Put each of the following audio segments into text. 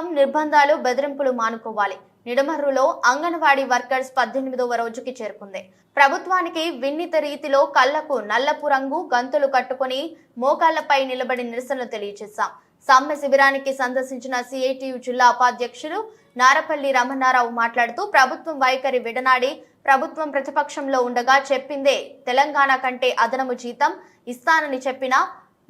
ప్రభుత్వం నిర్బంధాలు బెదిరింపులు మానుకోవాలి. నిడమర్రులో అంగన్వాడీ వర్కర్స్ పద్దెనిమిదవ రోజుకి చేరుకుంది. ప్రభుత్వానికి విన్నిత రీతిలో కళ్ళకు నల్లపు రంగు గంతులు కట్టుకుని మోకాళ్ళపై నిలబడి నిరసనలు తెలియజేశాం. సమ్మె శిబిరానికి సందర్శించిన సిఐటియు జిల్లా ఉపాధ్యక్షులు నారపల్లి రమణారావు మాట్లాడుతూ ప్రభుత్వం వైఖరి విడనాడి ప్రభుత్వం ప్రతిపక్షంలో ఉండగా చెప్పిందే తెలంగాణ కంటే అదనము జీతం ఇస్తానని చెప్పినా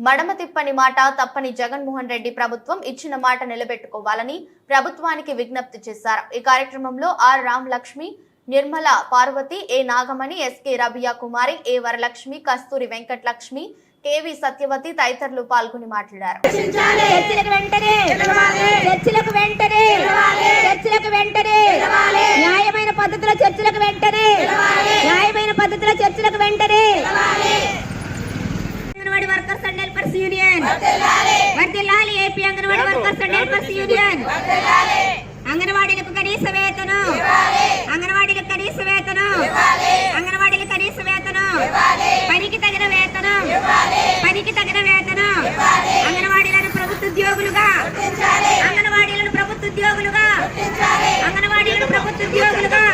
మడమ తిప్పని మాట తప్పని జగన్మోహన్ రెడ్డి ప్రభుత్వం ఇచ్చిన మాట నిలబెట్టుకోవాలని ప్రభుత్వానికి విజ్ఞప్తి చేశారు. ఈ కార్యక్రమంలో R Ram Lakshmi Nirmala Parvathi A Nagamani SK Rabiya Kumari A Varalakshmi Kasturi Venkatalakshmi KV Satyavathi తదితరులు పాల్గొని మాట్లాడారు చర్చలకు వెంటనే చర్చలకు వెంటనే చర్చలకు వెంటనే న్యాయమైన పద్ధతిలో చర్చలకు వెంటనే న్యాయమైన పద్ధతిలో చర్చలకు వెంటనే Anganwadi workers and helpers union AP Anganwadi workers and helpers union. అంగన్వాడీలకు కనీస వేతనం. అంగన్వాడీలకు కనీస వేతనం. అంగన్వాడీలకు కనీస వేతనం. పనికి తగిన వేతనం. పనికి తగిన వేతనం. అంగన్వాడీలను ప్రభుత్వ ఉద్యోగులుగా. అంగన్వాడీలను ప్రభుత్వ ఉద్యోగులుగా. అంగన్వాడీలను ప్రభుత్వ ఉద్యోగులుగా.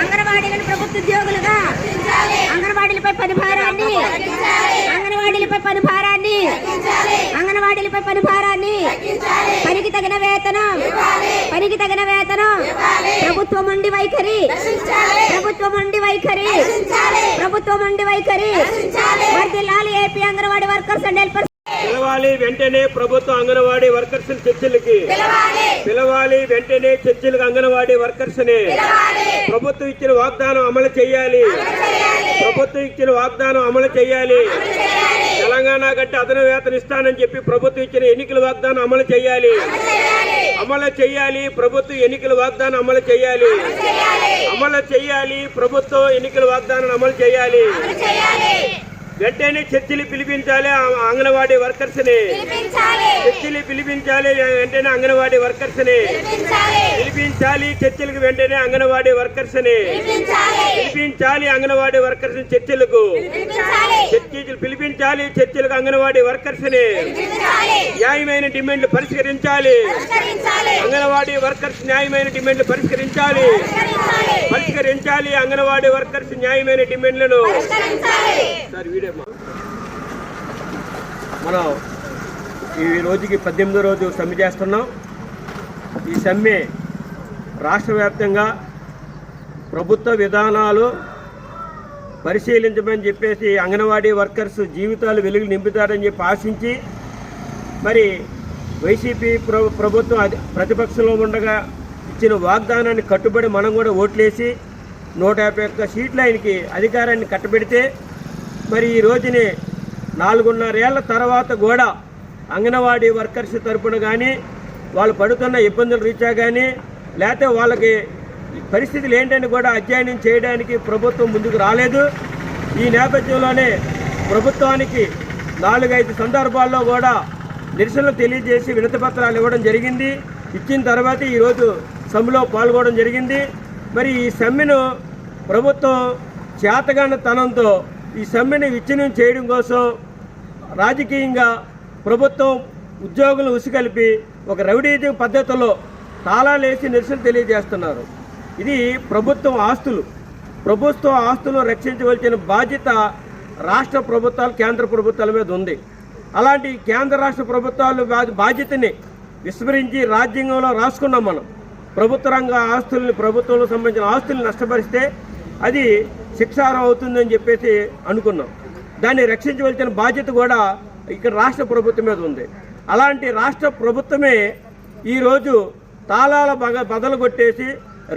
అంగన్వాడీలను ప్రభుత్వ ఉద్యోగులుగా. అంగన్వాడీలపై పని భారాన్ని అంగన్వాడీలపై పని భారాన్ని తగిన వేతనం. పనికి తగిన వేతనం. ప్రభుత్వం ఉండి వైఖరి. ప్రభుత్వం ఉండి వైఖరి. ప్రభుత్వం ఉండి వైఖరి. వర్దిల్లాలి AP Anganwadi workers and helpers. పిలవాలి వెంటనే ప్రభుత్వ అంగన్వాడీ వర్కర్స్ చర్చలకి. పిలవాలి. వెంటనే చర్చలకు అంగన్వాడీ వర్కర్స్ని. ప్రభుత్వం ఇచ్చిన వాగ్దానం అమలు చేయాలి. ప్రభుత్వం ఇచ్చిన వాగ్దానం అమలు చేయాలి. తెలంగాణ కంటే అదన వేతన ఇస్తానని చెప్పి ప్రభుత్వం ఇచ్చిన ఎన్నికల వాగ్దానం అమలు చేయాలి. అమలు చేయాలి. ప్రభుత్వం ఎన్నికల వాగ్దానం అమలు చేయాలి. అమలు చేయాలి. ప్రభుత్వం ఎన్నికల వాగ్దానం అమలు చేయాలి. వెంటనే చర్చలు పిలిపించాలి అంగన్వాడీ వర్కర్స్ని చర్చలు పిలిపించాలి వెంటనే అంగన్వాడీ వర్కర్స్ని పిలిపించాలి చర్చలకు వెంటనే అంగన్వాడీ వర్కర్స్ని పిలిపించాలి అంగన్వాడీ వర్కర్స్ని చర్చలకు చర్చలు పిలిపించాలి చర్చలకు అంగన్వాడీ వర్కర్స్ని న్యాయమైన డిమాండ్లు పరిష్కరించాలి. అంగన్వాడీ వర్కర్స్ న్యాయమైన డిమాండ్లు పరిష్కరించాలి. పరిష్కరించాలి. అంగన్వాడీ వర్కర్స్ న్యాయమైన డిమాండ్లను. సార్ మనం ఈ రోజుకి పద్దెనిమిదో రోజు సమ్మె చేస్తున్నాం. ఈ సమ్మె రాష్ట్ర వ్యాప్తంగా ప్రభుత్వ విధానాలు పరిశీలించమని చెప్పేసి అంగన్వాడీ వర్కర్స్ జీవితాలు వెలుగు నింపుతారని చెప్పి ఆశించి మరి వైసీపీ ప్రభుత్వం అది ప్రతిపక్షంలో ఉండగా ఇచ్చిన వాగ్దానాన్ని కట్టుబడి మనం కూడా ఓట్లేసి నూట యాభై ఒక్క సీట్లు ఆయనకి అధికారాన్ని కట్టబెడితే మరి ఈ రోజుని నాలుగున్నరేళ్ళ తర్వాత కూడా అంగన్వాడీ వర్కర్స్ తరపున కానీ వాళ్ళు పడుతున్న ఇబ్బందుల రీత్యా కానీ లేకపోతే వాళ్ళకి పరిస్థితులు ఏంటని కూడా అధ్యయనం చేయడానికి ప్రభుత్వం ముందుకు రాలేదు. ఈ నేపథ్యంలోనే ప్రభుత్వానికి నాలుగైదు సందర్భాల్లో కూడా నిరసనలు తెలియజేసి వినతిపత్రాలు ఇవ్వడం జరిగింది. ఇచ్చిన తర్వాత ఈరోజు సమ్మెలో పాల్గొనడం జరిగింది. మరి ఈ సమ్మెను ప్రభుత్వం చేతగాని తనంతో ఈ సమ్మెను విచ్ఛిన్నం చేయడం కోసం రాజకీయంగా ప్రభుత్వం ఉద్యోగులు ఉసిగలిపి ఒక రౌడీజం పద్ధతిలో తాళాలేసి నిరసన తెలియజేస్తున్నారు. ఇది ప్రభుత్వం ఆస్తులు. ప్రభుత్వ ఆస్తులు రక్షించవలసిన బాధ్యత రాష్ట్ర ప్రభుత్వాలు కేంద్ర ప్రభుత్వాల మీద ఉంది. అలాంటి కేంద్ర రాష్ట్ర ప్రభుత్వాలు బాధ్యతని విస్మరించి రాజ్యాంగంలో రాసుకున్నాం మనం. ప్రభుత్వ రంగ ఆస్తుల్ని ప్రభుత్వంలో సంబంధించిన ఆస్తుల్ని నష్టపరిస్తే అది శిక్షారం అవుతుందని చెప్పేసి అనుకున్నాం. దాన్ని రక్షించవలసిన బాధ్యత కూడా ఇక్కడ రాష్ట్ర ప్రభుత్వం మీద ఉంది. అలాంటి రాష్ట్ర ప్రభుత్వమే ఈరోజు తాళాల బగ బదలు కొట్టేసి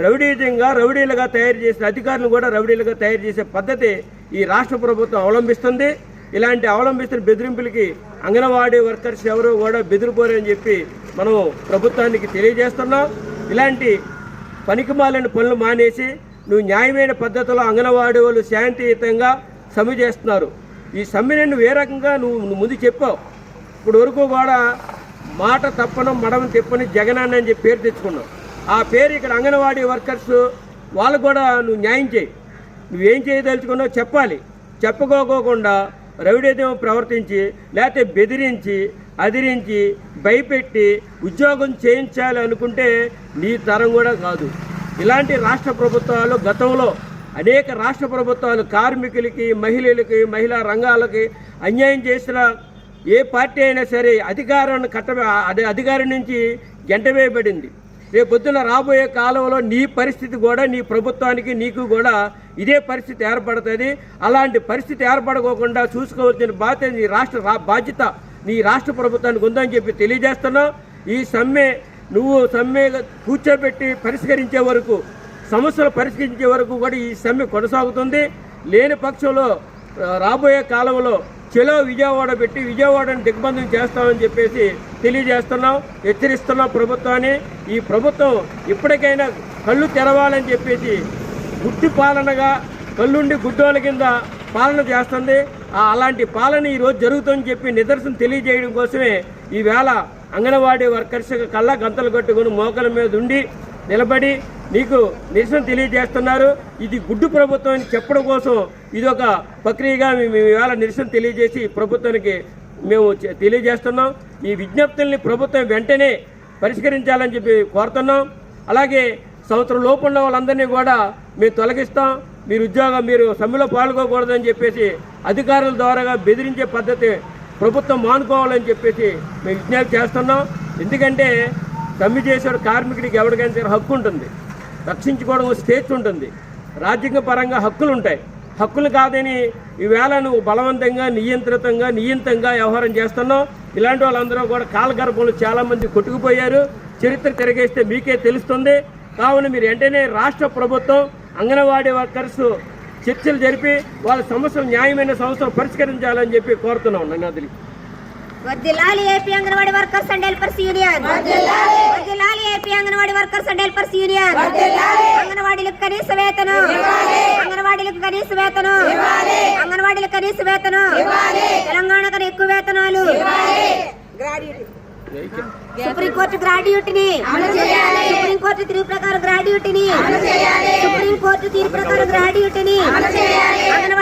రౌడీజంగా రౌడీలుగా తయారు చేసిన అధికారులు కూడా రౌడీలుగా తయారు చేసే పద్ధతి ఈ రాష్ట్ర ప్రభుత్వం అవలంబిస్తుంది. ఇలాంటి అవలంబిస్తున్న బెదిరింపులకి అంగన్వాడీ వర్కర్స్ ఎవరు కూడా బెదిరిపోరని చెప్పి మనం ప్రభుత్వానికి తెలియజేస్తున్నాం. ఇలాంటి పనికిమాలిన పనులు మానేసి నువ్వు న్యాయమైన పద్ధతిలో అంగన్వాడీ వాళ్ళు శాంతియుతంగా సమ్మె చేస్తున్నారు. ఈ సమ్మెని నువ్వు ఏ రకంగా నువ్వు నువ్వు ముందు చెప్పావు? ఇప్పుడు వరకు కూడా మాట తప్పను మడమని తిప్పని జగనాన్న అని చెప్పి పేరు తెచ్చుకున్నావు. ఆ పేరు ఇక్కడ అంగన్వాడీ వర్కర్స్ వాళ్ళు కూడా నువ్వు న్యాయం చేయి. నువ్వేం చేయదలుచుకున్నావు చెప్పాలి. చెప్పుకోకోకుండా రవిడేదేమో ప్రవర్తించి లేకపోతే బెదిరించి అదిరించి భయపెట్టి ఉద్యోగం చేయించాలి అనుకుంటే నీ తరం కూడా కాదు. ఇలాంటి రాష్ట్ర ప్రభుత్వాలు గతంలో అనేక రాష్ట్ర ప్రభుత్వాలు కార్మికులకి మహిళలకి మహిళా రంగాలకి అన్యాయం చేసిన ఏ పార్టీ అయినా సరే అధికారాన్ని కట్ట అదే అధికారం నుంచి గెంటవేయబడింది రేపు పొద్దున రాబోయే కాలంలో నీ పరిస్థితి కూడా నీ ప్రభుత్వానికి నీకు కూడా ఇదే పరిస్థితి ఏర్పడుతుంది. అలాంటి పరిస్థితి ఏర్పడకోకుండా చూసుకోవాల్సిన బాధ్యత నీ రాష్ట్ర బాధ్యత నీ రాష్ట్ర ప్రభుత్వానికి ఉందని చెప్పి తెలియజేస్తున్నావు ఈ సమ్మె నువ్వు సమ్మె కూర్చోబెట్టి పరిష్కరించే వరకు సమస్యలు పరిష్కరించే వరకు కూడా ఈ సమ్మె కొనసాగుతుంది. లేని పక్షంలో రాబోయే కాలంలో చెలో విజయవాడ పెట్టి విజయవాడని దిగ్బంధం చేస్తామని చెప్పేసి తెలియజేస్తున్నాం హెచ్చరిస్తున్నాం ప్రభుత్వాన్ని. ఈ ప్రభుత్వం ఇప్పటికైనా కళ్ళు తెరవాలని చెప్పేసి గుడ్డి పాలనగా కళ్ళుండి గుడ్డోల కింద పాలన చేస్తుంది. అలాంటి పాలన ఈరోజు జరుగుతుందని చెప్పి నిదర్శనం తెలియజేయడం కోసమే ఈవేళ అంగన్వాడీ వర్కర్స్ కళ్ళ గంతలు కట్టుకుని మోకల మీద ఉండి నిలబడి నీకు నిరసన తెలియజేస్తున్నారు. ఇది గుడ్డు ప్రభుత్వం అని చెప్పడం కోసం ఇది ఒక ప్రక్రియగా మేము ఈవేళ నిరసన తెలియజేసి ప్రభుత్వానికి మేము తెలియజేస్తున్నాం. ఈ విజ్ఞప్తుల్ని ప్రభుత్వం వెంటనే పరిష్కరించాలని చెప్పి కోరుతున్నాం. అలాగే సంవత్సరం లోపు ఉన్న వాళ్ళందరినీ కూడా మేము తొలగిస్తాం. మీరు ఉద్యోగం మీరు సమ్మెలో పాల్గొకూడదని చెప్పేసి అధికారుల ద్వారాగా బెదిరించే పద్ధతి ప్రభుత్వం మానుకోవాలని చెప్పేసి మేము విజ్ఞప్తి చేస్తున్నాం. ఎందుకంటే సమ్మె చేసే కార్మికుడికి ఎవరికైనా హక్కు ఉంటుంది. రక్షించుకోవడం స్వేచ్ఛ ఉంటుంది. రాజ్యాంగ పరంగా హక్కులు ఉంటాయి. హక్కులు కాదని ఈవేళ నువ్వు బలవంతంగా నియంత్రితంగా నియంత్రంగా వ్యవహారం చేస్తున్నావు. ఇలాంటి వాళ్ళందరూ కూడా కాలగర్భంలో చాలామంది కొట్టుకుపోయారు. చరిత్ర తిరగేస్తే మీకే తెలుస్తుంది. కావున మీరు వెంటనే రాష్ట్ర ప్రభుత్వం అంగన్వాడీ వర్కర్స్ చర్చలు జరిపి వాళ్ళ సమస్యలు న్యాయమైన సమస్యలు పరిష్కరించాలని చెప్పి కోరుతున్నాం నన్నదిలి వర్దిల్లాలి AP Anganwadi workers and helpers union. వర్దిల్లాలి AP Anganwadi workers and helpers union. అంగన్వాడీలకు కనీస వేతనం. అంగన్వాడీలకు కనీస వేతనం. అంగన్వాడీలకు కనీస వేతనం. తెలంగాణ కన్నా ఎక్కువ వేతనాలు. సుప్రీంకోర్టు గ్రాడ్యుయేట్ని. సుప్రీంకోర్టు తీర్పు ప్రకారం గ్రాడ్యుయేట్ని. సుప్రీంకోర్టు తీర్పు ప్రకారం గ్రాడ్యుయేట్ని. అంగన్వాడీ